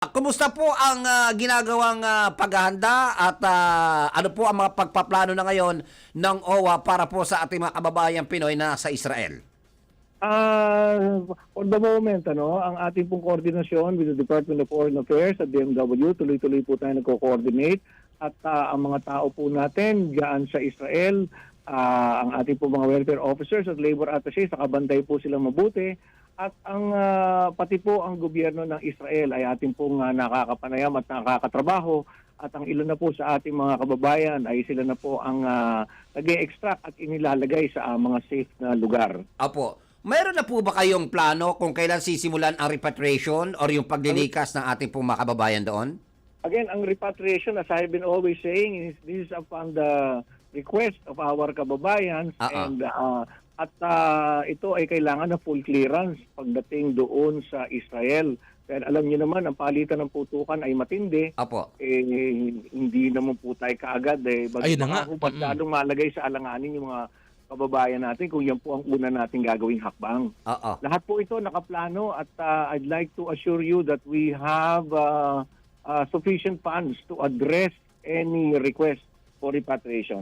Kumusta po ang ah, ginagawang ah, paghahanda at ah, ano po ang mga pagpaplano na ngayon ng OWA para po sa ating mga kababayang Pinoy na sa Israel? Ah, for the moment, ano, ang ating pong koordinasyon with the Department of Foreign Affairs at DMW, tuloy-tuloy po tayo nagko-coordinate at ah, ang mga tao po natin diyan sa Israel, ah, ang ating po mga welfare officers at labor attaches, nakabantay po sila mabuti at ang ah, pati po ang gobyerno ng Israel ay ating pong ah, nakakapanayam at nakakatrabaho at ang ilan na po sa ating mga kababayan ay sila na po ang uh, nag-extract at inilalagay sa ah, mga safe na lugar. Opo. Mayroon na po ba kayong plano kung kailan sisimulan ang repatriation or yung paglilikas ng ating pong mga kababayan doon? Again, ang repatriation, as I've been always saying, is this is upon the request of our kababayans Ah, ah. and uh, at uh, ito ay kailangan ng full clearance pagdating doon sa Israel. Dahil alam niyo naman, ang palitan ng putukan ay matindi. Opo. Eh, hindi naman po tayo kaagad. Eh. Bag- Ayun na nga. masyadong malagay sa alanganin yung mga kababayan natin kung yan po ang una natin gagawing hakbang. Oo. Lahat po ito nakaplano at uh, I'd like to assure you that we have uh, uh, sufficient funds to address any request for repatriation.